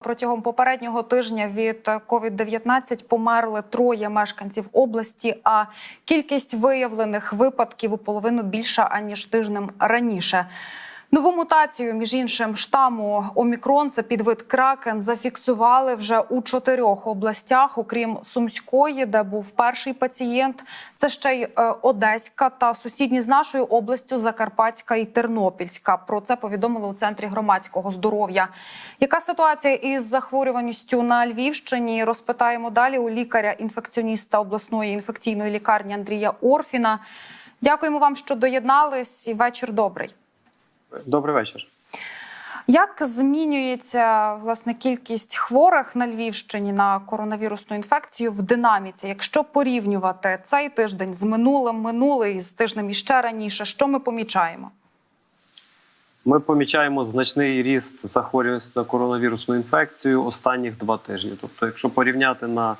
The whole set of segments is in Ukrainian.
Протягом попереднього тижня від COVID-19 померли троє мешканців області, а кількість виявлених випадків у половину більша аніж тижнем раніше. Нову мутацію, між іншим, штаму Омікрон, це підвид Кракен, зафіксували вже у чотирьох областях, окрім Сумської, де був перший пацієнт. Це ще й е, Одеська та сусідні з нашою областю Закарпатська і Тернопільська. Про це повідомили у центрі громадського здоров'я. Яка ситуація із захворюваністю на Львівщині? Розпитаємо далі у лікаря-інфекціоніста обласної інфекційної лікарні Андрія Орфіна. Дякуємо вам, що доєднались. І вечір добрий. Добрий вечір. Як змінюється власне кількість хворих на Львівщині на коронавірусну інфекцію в динаміці? Якщо порівнювати цей тиждень з минулим, минулий з тижнем іще раніше, що ми помічаємо? Ми помічаємо значний ріст захворюваності на коронавірусну інфекцію останніх два тижні. Тобто, якщо порівняти на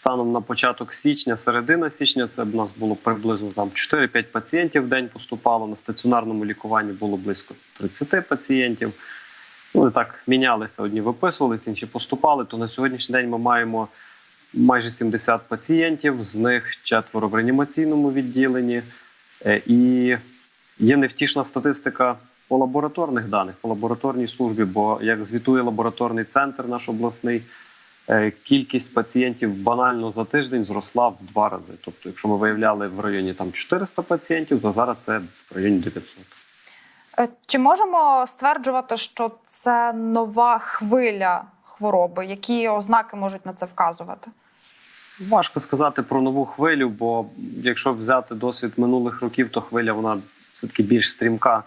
станом на початок січня, середина січня, це б нас було приблизно там 4-5 пацієнтів в день поступало. На стаціонарному лікуванні було близько 30 пацієнтів. Ну і так мінялися. Одні виписувалися, інші поступали. То на сьогоднішній день ми маємо майже 70 пацієнтів, з них четверо в реанімаційному відділенні. Е, І є невтішна статистика по лабораторних даних, по лабораторній службі, бо як звітує лабораторний центр наш обласний, кількість пацієнтів банально за тиждень зросла в два рази. Тобто, якщо ми виявляли в районі там 400 пацієнтів, то зараз це в районі 900. Е, Чи можемо стверджувати, що це нова хвиля хвороби? Які ознаки можуть на це вказувати? Важко сказати про нову хвилю, бо якщо взяти досвід минулих років, то хвиля вона все-таки більш стрімка,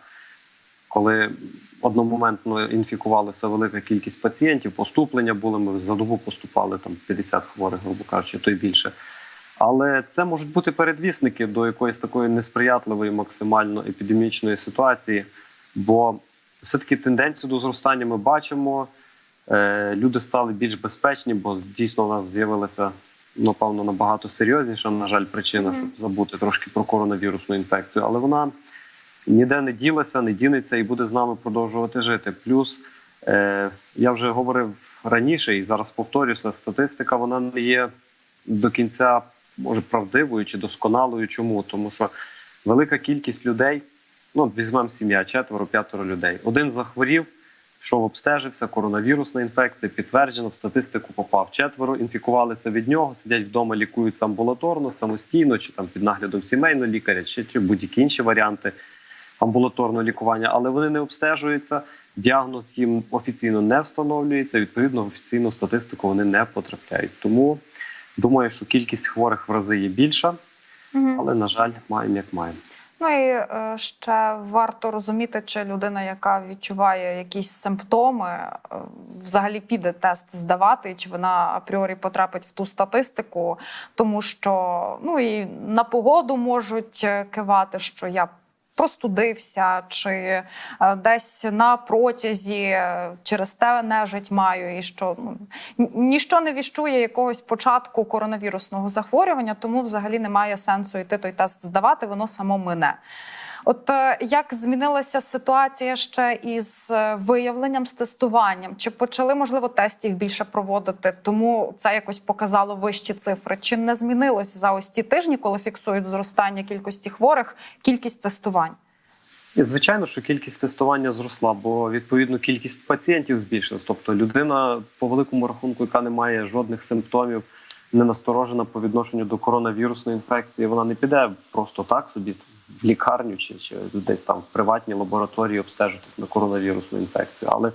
коли одномоментно інфікувалася велика кількість пацієнтів, поступлення були, ми за добу поступали там 50 хворих, грубо кажучи, то й більше. Але це можуть бути передвісники до якоїсь такої несприятливої максимально епідемічної ситуації, бо все-таки тенденцію до зростання ми бачимо. Е, Люди стали більш безпечні, бо дійсно у нас з'явилася напевно набагато серйозніша, на жаль, причина, щоб забути трошки про коронавірусну інфекцію, але вона ніде не ділася, не дінеться і буде з нами продовжувати жити. Плюс е, я вже говорив раніше і зараз повторюся, статистика вона не є до кінця може правдивою чи досконалою. Чому? Тому що велика кількість людей, ну візьмемо сім'я, четверо, п'ятеро людей. Один захворів, йшов обстежився, коронавірусна інфекція, підтверджено, в статистику попав. Четверо інфікувалися від нього, сидять вдома, лікуються амбулаторно, самостійно, чи там під наглядом сімейного лікаря, чи, чи будь-які інші варіанти амбулаторного лікування, але вони не обстежуються. Діагноз їм офіційно не встановлюється. Відповідно, в офіційну статистику вони не потрапляють. Тому думаю, що кількість хворих в рази є більша, Мгм. але на жаль, маємо як маємо. Ну і е, ще варто розуміти, чи людина, яка відчуває якісь симптоми, е, взагалі піде тест здавати, чи вона апріорі потрапить в ту статистику, тому що ну і на погоду можуть е, кивати, що я. Простудився, чи е, десь на протязі е, через те нежить маю, і що ну ніщо не віщує якогось початку коронавірусного захворювання, тому взагалі немає сенсу йти той тест здавати, воно само мине. От е, як змінилася ситуація ще із е, виявленням з тестуванням? Чи почали можливо тестів більше проводити? Тому це якось показало вищі цифри? Чи не змінилось за ось ті тижні, коли фіксують зростання кількості хворих, кількість тестувань? Звичайно, що кількість тестування зросла, бо відповідно кількість пацієнтів збільшилась. Тобто людина по великому рахунку, яка не має жодних симптомів, не насторожена по відношенню до коронавірусної інфекції, вона не піде просто так собі лікарню чи, чи десь там в приватній лабораторії обстежитись на коронавірусну інфекцію. Але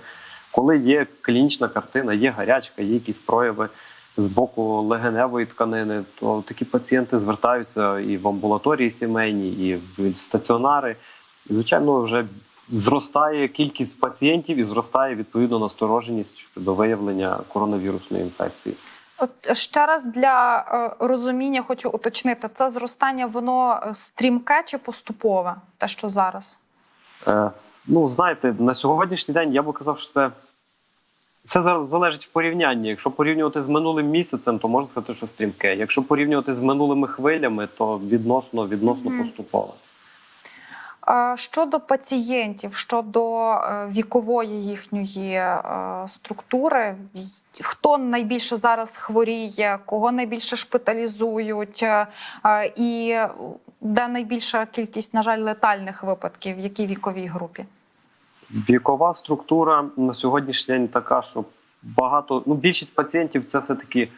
коли є клінічна картина, є гарячка, є якісь прояви з боку легеневої тканини, то такі пацієнти звертаються і в амбулаторії сімейні, і в стаціонари. І, звичайно, вже зростає кількість пацієнтів і зростає відповідно настороженість щодо виявлення коронавірусної інфекції. От ще раз для е, розуміння хочу уточнити, це зростання воно е, стрімке чи поступове, те, що зараз? Е, ну, знаєте, на сьогоднішній день я би казав, що це, це за- залежить в порівнянні. Якщо порівнювати з минулим місяцем, то можна сказати, що стрімке. Якщо порівнювати з минулими хвилями, то відносно відносно Мгм. поступово. Е, Щодо пацієнтів, щодо е, вікової їхньої е, структури, хто найбільше зараз хворіє, кого найбільше шпиталізують, е, і де найбільша кількість, на жаль, летальних випадків, в якій віковій групі? Вікова структура на сьогоднішній день така, що багато, ну більшість пацієнтів це все-таки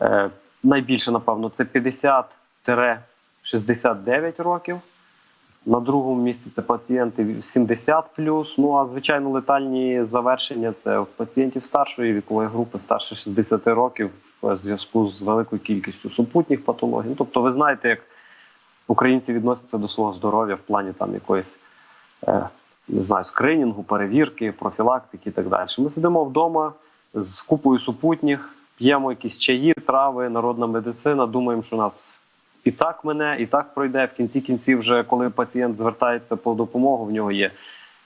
е, найбільше, напевно, це 50-69 років. На другому місці це пацієнти 70 Ну а звичайно, летальні завершення це в пацієнтів старшої вікової групи, старше 60 років, в зв'язку з великою кількістю супутніх патологій. Ну, тобто, ви знаєте, як українці відносяться до свого здоров'я в плані там якоїсь. Е, не знаю, скринінгу, перевірки, профілактики і так далі. Ми сидимо вдома з купою супутніх, п'ємо якісь чаї, трави, народна медицина. Думаємо, що нас і так мене, і так пройде. В кінці кінців, вже коли пацієнт звертається по допомогу, в нього є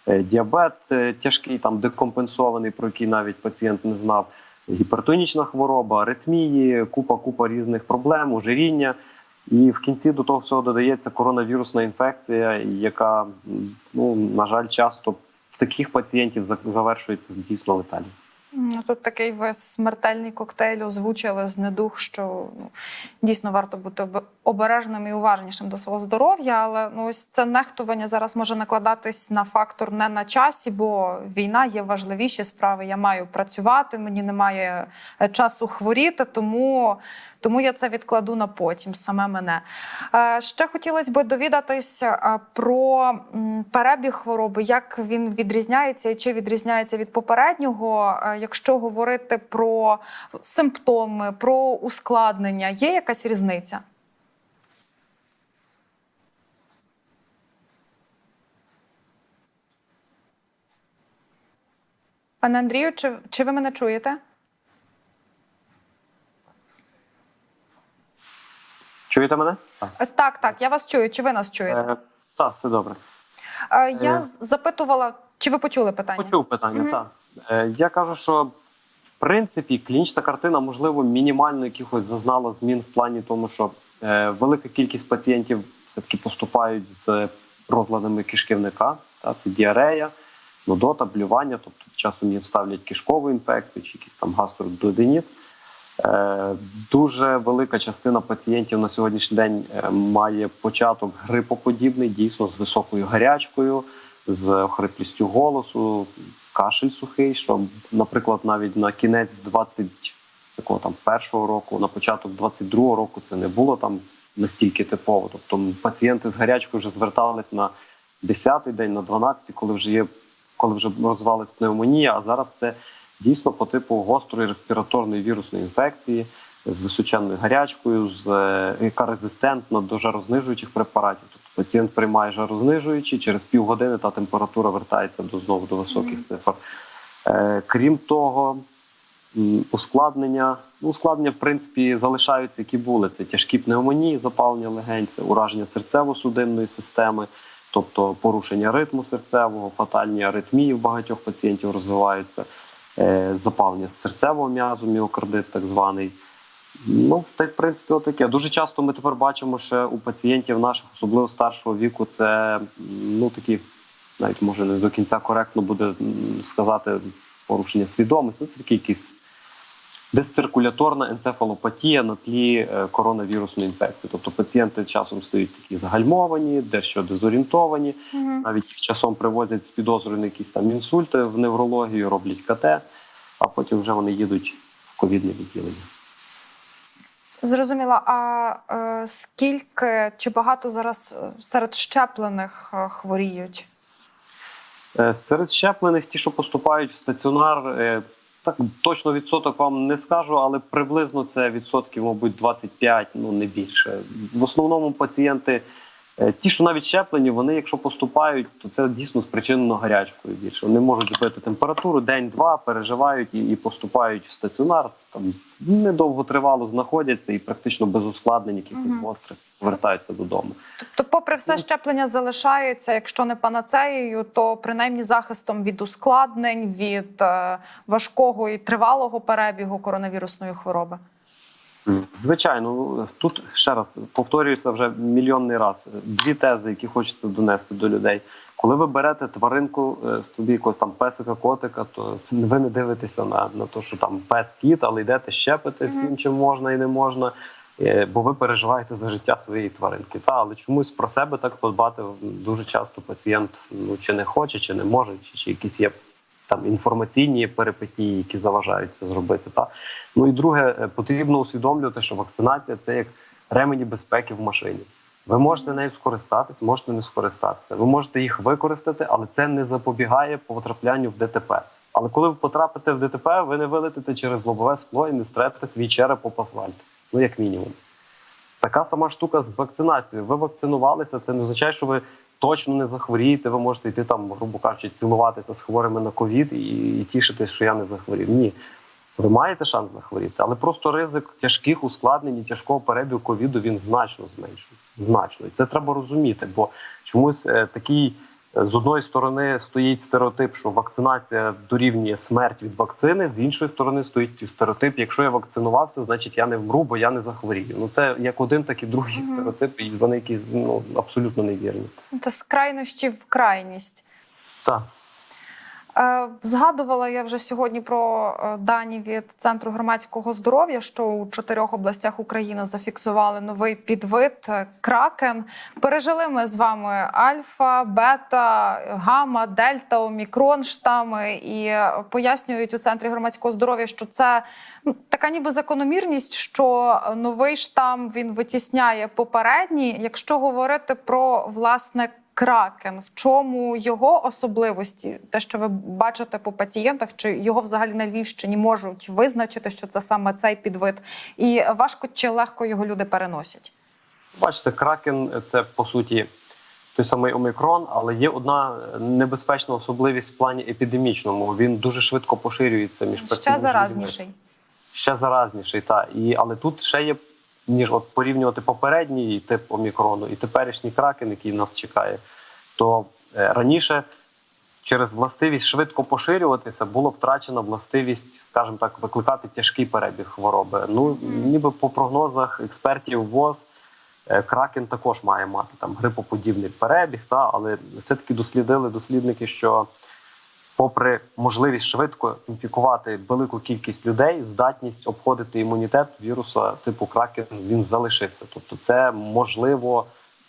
е, діабет е, тяжкий, там декомпенсований, про який навіть пацієнт не знав. Гіпертонічна хвороба, аритмії, купа купа різних проблем, ожиріння. І в кінці до того всього додається коронавірусна інфекція, яка, ну на жаль, часто в таких пацієнтів завершується дійсно летально. Ну, Тут такий ви смертельний коктейль озвучили з недух, що ну, дійсно варто бути обережним і уважнішим до свого здоров'я. Але ну, ось це нехтування зараз може накладатись на фактор не на часі, бо війна є важливіші справи. Я маю працювати, мені немає е, часу хворіти, тому, тому я це відкладу на потім, саме мене. Е, Ще хотілося б довідатись е, про перебіг хвороби, як він відрізняється і чи відрізняється від попереднього. Якщо говорити про симптоми, про ускладнення, є якась різниця? Пане Андрію, чи, чи ви мене чуєте? Чуєте мене? Так, Е, Так, так, я вас чую. Чи ви нас чуєте? е, так все добре. Е, Я е. запитувала, чи ви почули питання? Почув питання. Мгм. Так я кажу, що в принципі клінічна картина, можливо, мінімально якихось зазнала змін в плані тому, що е, велика кількість пацієнтів все таки поступають з розладами кишківника, та це діарея, нудота, блювання, тобто часом їм ставлять кишкову інфекцію чи якийсь там гастродуоденіт. Е, Дуже велика частина пацієнтів на сьогоднішній день е, має початок грипоподібний, дійсно з високою гарячкою, з хриплістю голосу, кашель сухий. Що, наприклад, навіть на кінець 20 такого там першого року, на початок 22-го року це не було там настільки типово. Тобто пацієнти з гарячкою вже звертались на 10-й день, на 12-й, коли вже є, коли вже розвивалась пневмонія. А зараз це дійсно по типу гострої респіраторної вірусної інфекції з височенною гарячкою, з е, яка резистентна до жарознижуючих препаратів. Пацієнт приймає жарознижуючі, через півгодини та температура вертається до знову до високих цифр. Е, крім того, ускладнення, ну, ускладнення, в принципі, залишаються, які були. Це тяжкі пневмонії, запалення легень, це ураження серцево-судинної системи, тобто порушення ритму серцевого, фатальні аритмії в багатьох пацієнтів розвиваються, е, запалення серцевого м'язу, міокардит, так званий. Ну, це, в принципі, отаке. Дуже часто ми тепер бачимо, що у пацієнтів наших, особливо старшого віку, це ну такі, навіть може не до кінця коректно буде сказати порушення свідомості. Ну, Це такі якісь дисциркуляторна енцефалопатія на тлі е, коронавірусної інфекції. Тобто пацієнти часом стають такі загальмовані, дещо дезорієнтовані. Мгм. Навіть їх часом привозять з підозрою на якісь там інсульти в неврологію, роблять КТ, а потім вже вони їдуть в ковідне відділення. Зрозуміла. А е, скільки чи багато зараз е, серед щеплених е, хворіють? Е, Серед щеплених, ті, що поступають в стаціонар, так точно відсоток вам не скажу, але приблизно це відсотків, мабуть, 25, ну не більше. В основному пацієнти, ті, що навіть щеплені, вони, якщо поступають, то це дійсно спричинено гарячкою більше. Вони можуть збити температуру день-два, переживають і, і поступають в стаціонар. Там недовго тривало знаходяться і практично без ускладнень, якихось Мгм. гострих, повертаються додому. Тобто, попри все, щеплення залишається, якщо не панацеєю, то принаймні захистом від ускладнень, від е, важкого і тривалого перебігу коронавірусної хвороби. Звичайно, тут ще раз повторююся вже мільйонний раз. Дві тези, які хочеться донести до людей. Коли ви берете тваринку, е, собі якогось там песика, котика, то ви не дивитеся на, на те, що там пес кіт, але йдете щепити всім, чим можна і не можна. е, Бо ви переживаєте за життя своєї тваринки. Та але чомусь про себе так подбати дуже часто пацієнт ну чи не хоче, чи не може, чи, чи якісь є там інформаційні перипетії, які заважають це зробити. Та ну і друге, е, потрібно усвідомлювати, що вакцинація це як ремені безпеки в машині. Ви можете нею скористатись, можете не скористатися. Ви можете їх використати, але це не запобігає потраплянню в ДТП. Але коли ви потрапите в ДТП, ви не вилетите через лобове скло і не стрете свій череп об асфальт. Ну як мінімум. Така сама штука з вакцинацією. Ви вакцинувалися, це не означає, що ви точно не захворієте. Ви можете йти там, грубо кажучи, цілуватися з хворими на ковід і, і тішитись, що я не захворів. Ні. Ви маєте шанс захворіти, але просто ризик тяжких ускладнень і тяжкого перебігу ковіду він значно зменшується. Значно. І це треба розуміти, бо чомусь е, такий з одної сторони стоїть стереотип, що вакцинація дорівнює смерть від вакцини, з іншої сторони стоїть стереотип, якщо я вакцинувався, значить я не вмру, бо я не захворію. Ну це як один, так і другий Мгм. стереотип, і вони які ну абсолютно невірні. Це з крайності в крайність. Так. Е, Згадувала я вже сьогодні про е, дані від Центру громадського здоров'я, що у чотирьох областях України зафіксували новий підвид е, кракен. Пережили ми з вами альфа, бета, гамма, дельта, омікрон штами і пояснюють у центрі громадського здоров'я, що це ну, така ніби закономірність, що новий штам він витісняє попередній. Якщо говорити про власне кракен, в чому його особливості, те, що ви бачите по пацієнтах, чи його взагалі на Львівщині можуть визначити, що це саме цей підвид, і важко чи легко його люди переносять? Бачите, кракен це по суті той самий омікрон, але є одна небезпечна особливість в плані епідемічному. Він дуже швидко поширюється між Ще заразніший. Ще заразніший, так. І, але тут ще є, ніж от порівнювати попередній тип омікрону і теперішній кракен, який нас чекає, то е, раніше через властивість швидко поширюватися було втрачена властивість, скажімо так, викликати тяжкий перебіг хвороби. Ну, ніби по прогнозах експертів ВОЗ. е, Кракен також має мати там грипоподібний перебіг, та але все-таки дослідили дослідники, що попри можливість швидко інфікувати велику кількість людей, здатність обходити імунітет віруса типу кракен він залишився. Тобто, це можливо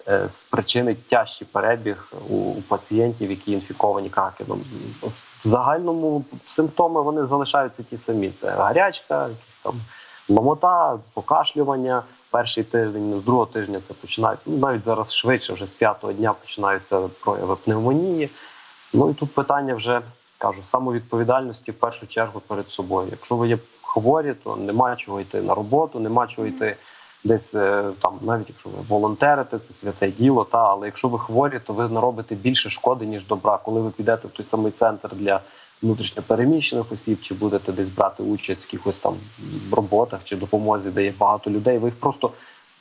е, спричинить тяжчий перебіг у, пацієнтів, які інфіковані кракеном. В загальному симптоми вони залишаються ті самі: це гарячка, якісь там ломота, покашлювання. Перший тиждень, з другого тижня це починається. Ну, навіть зараз швидше, вже з п'ятого дня починаються прояви пневмонії. Ну і тут питання вже кажу самовідповідальності в першу чергу перед собою. Якщо ви є хворі, то нема чого йти на роботу, нема чого йти десь е, там, навіть якщо ви волонтерите, це святе діло. Та але якщо ви хворі, то ви наробите більше шкоди ніж добра. Коли ви підете в той самий центр для внутрішньопереміщених осіб, чи будете десь брати участь в якихось там роботах чи допомозі, де є багато людей, ви їх просто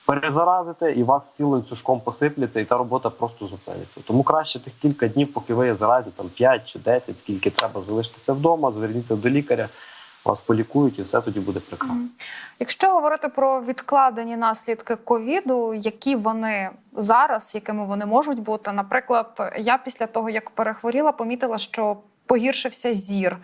перезаразите і вас всі ланцюжком посипляться, і та робота просто зупиниться. Тому краще тих кілька днів, поки ви є заразі, там 5 чи 10, скільки треба залишитися вдома, зверніться до лікаря, вас полікують, і все тоді буде прекрасно. Якщо говорити про відкладені наслідки ковіду, які вони зараз, якими вони можуть бути, наприклад, я після того як перехворіла, помітила, що погіршився зір.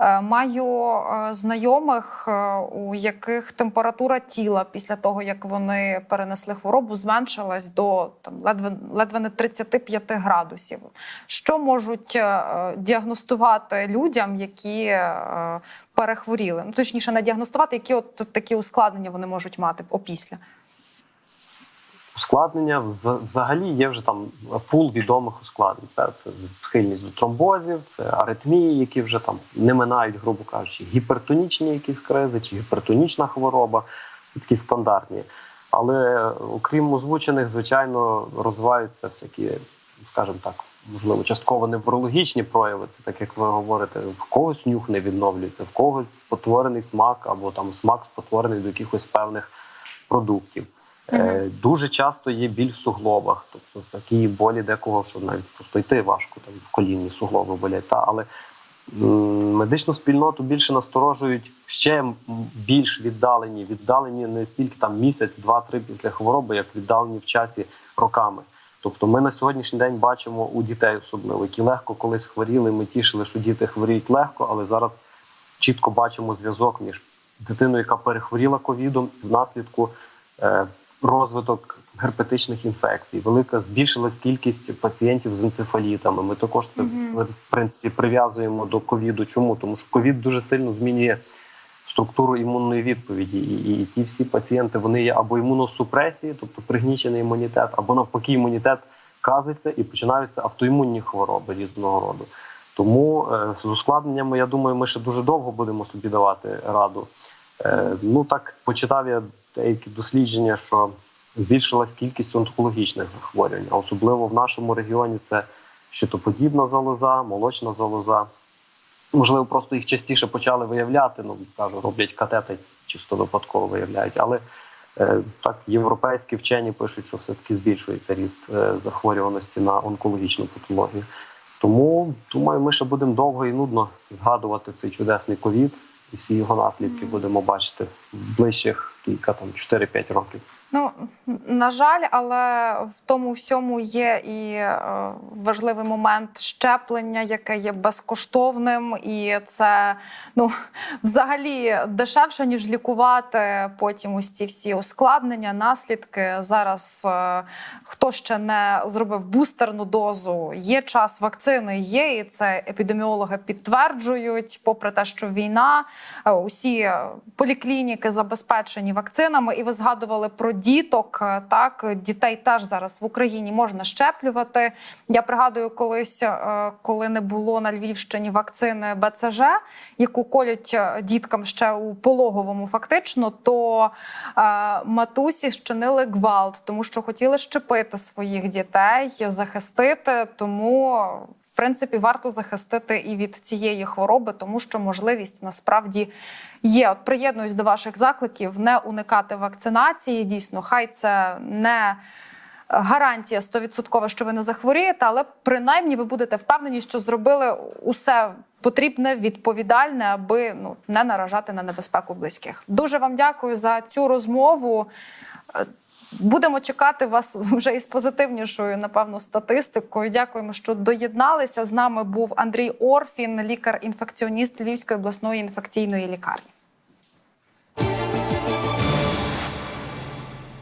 Е, Маю е, знайомих, е, у яких температура тіла після того, як вони перенесли хворобу, зменшилась до там ледве ледве не 35 градусів. Що можуть діагностувати людям, які перехворіли? Ну точніше, не діагностувати, які от такі ускладнення вони можуть мати опісля. Ускладнення вз- взагалі є вже там пул відомих ускладнень. Це, це схильність до тромбозів, це аритмії, які вже там не минають, грубо кажучи, гіпертонічні якісь кризи чи гіпертонічна хвороба, такі стандартні. Але окрім озвучених, звичайно, розвиваються всякі, скажімо так, можливо, частково неврологічні прояви. Це так як ви говорите, в когось нюх не відновлюється, в когось спотворений смак або там смак спотворений до якихось певних продуктів. Е, Дуже часто є біль в суглобах, тобто такі болі декого, що навіть просто йти важко, там в колінні суглоби болять. Та, але м, медичну спільноту більше насторожують ще більш віддалені, віддалені не стільки там місяць, два-три після хвороби, як віддалені в часі роками. Тобто ми на сьогоднішній день бачимо у дітей особливо, які легко колись хворіли. Ми тішили, що діти хворіють легко, але зараз чітко бачимо зв'язок між дитиною, яка перехворіла ковідом, і внаслідку е, розвиток герпетичних інфекцій. Велика збільшилась кількість пацієнтів з енцефалітами. Ми також це в принципі прив'язуємо до ковіду. Чому? Тому що ковід дуже сильно змінює структуру імунної відповіді, і, і, і ті всі пацієнти вони є або імуносупресії, тобто пригнічений імунітет, або навпаки, імунітет казиться і починаються автоімунні хвороби різного роду. Тому е, з ускладненнями, я думаю, ми ще дуже довго будемо собі давати раду. Е, ну так почитав я деякі дослідження, що збільшилась кількість онкологічних захворювань, а особливо в нашому регіоні це щитоподібна залоза, молочна залоза. Можливо, просто їх частіше почали виявляти. Ну кажу, роблять катети, чисто випадково виявляють. Але е, так європейські вчені пишуть, що все таки збільшується ріст е, захворюваності на онкологічну патологію. Тому думаю, ми ще будемо довго і нудно згадувати цей чудесний ковід, і всі його наслідки будемо бачити в ближчих кілька там 4-5 років. Ну на жаль, але в тому всьому є і е, важливий момент щеплення, яке є безкоштовним, і це ну взагалі дешевше ніж лікувати потім ось ці всі ускладнення, наслідки. Зараз е, хто ще не зробив бустерну дозу, є час вакцини, є і це епідеміологи підтверджують. Попри те, що війна, е, усі поліклініки забезпечені вакцинами, і ви згадували про діток. е, Так, дітей теж зараз в Україні можна щеплювати. Я пригадую, колись, е, коли не було на Львівщині вакцини БЦЖ, яку колють е, діткам ще у пологовому, фактично, то матусі щинили гвалт, тому що хотіли щепити своїх дітей, захистити. Тому принципі варто захистити і від цієї хвороби, тому що можливість насправді є. От приєднуюсь до ваших закликів не уникати вакцинації. Дійсно, хай це не. Гарантія 100%, що ви не захворієте, але принаймні ви будете впевнені, що зробили усе потрібне, відповідальне, аби ну не наражати на небезпеку близьких. Дуже вам дякую за цю розмову. Будемо чекати вас вже із позитивнішою, напевно, статистикою. Дякуємо, що доєдналися. З нами був Андрій Орфін, лікар-інфекціоніст Львівської обласної інфекційної лікарні.